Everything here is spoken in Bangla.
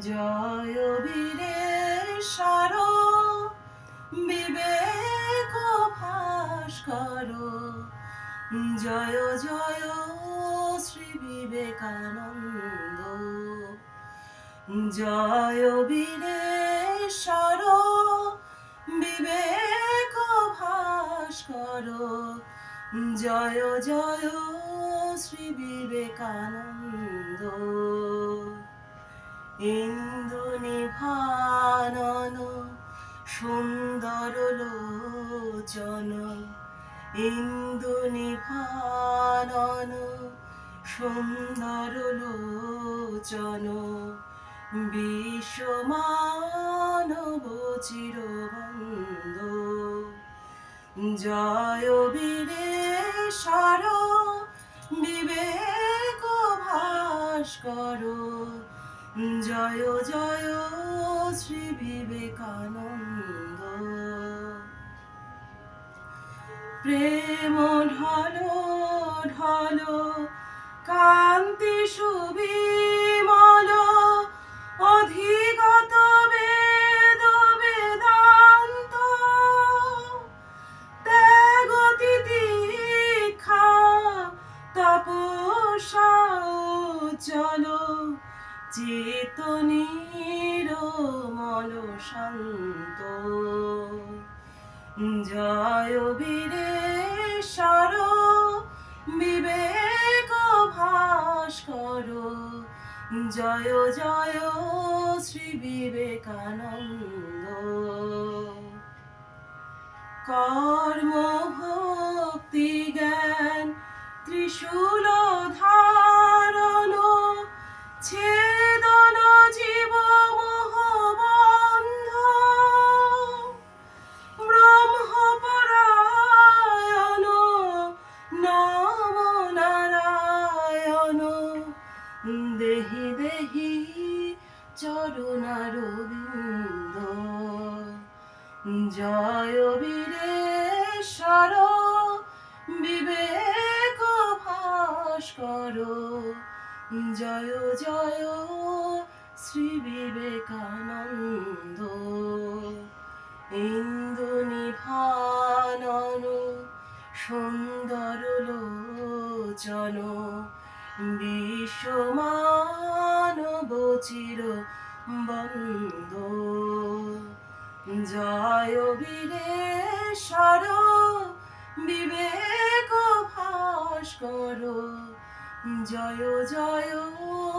জয় বীরেশ্বর বিবেক ভাস্কর জয় জয় শ্রী বিবেকানন্দ। জয় বীরেশ্বর বিবেক ভাস্কর জয় জয় শ্রী বিবেকানন্দ। ইন্দু নিভানন সুন্দর লোচন। ইন্দু নিভানন সুন্দর লোচন। বিশ্বমানব চিরবন্ধ। জয় বীরেশ্বর বিবেক ভাস্কর। জয় জয় শ্রী বিবেকানন্দ। প্রেম ঢল ঢল কান্তি সুবিমল অধিগত বেদ বেদান্ত। চলো চেতনীর মল শান্ত। জয় বীরেশ্বর, বিবেক ভাস্কর। জয় জয় শ্রী বিবেকানন্দ। কর্ম ভক্তি জ্ঞান ত্রিশূল ধারণ দেহি দেহি চরণারবিন্দ জয় বীরেশ্বর, বিবেক ভাস্কর। জয় জয় শ্রী বিবেকানন্দ। ইন্দু নিভানন, সুন্দর লোচন বিশ্বমানব চির বন্ধ জয় বীরেশ্বর বিবেক ভাস্কর। জয় জয়।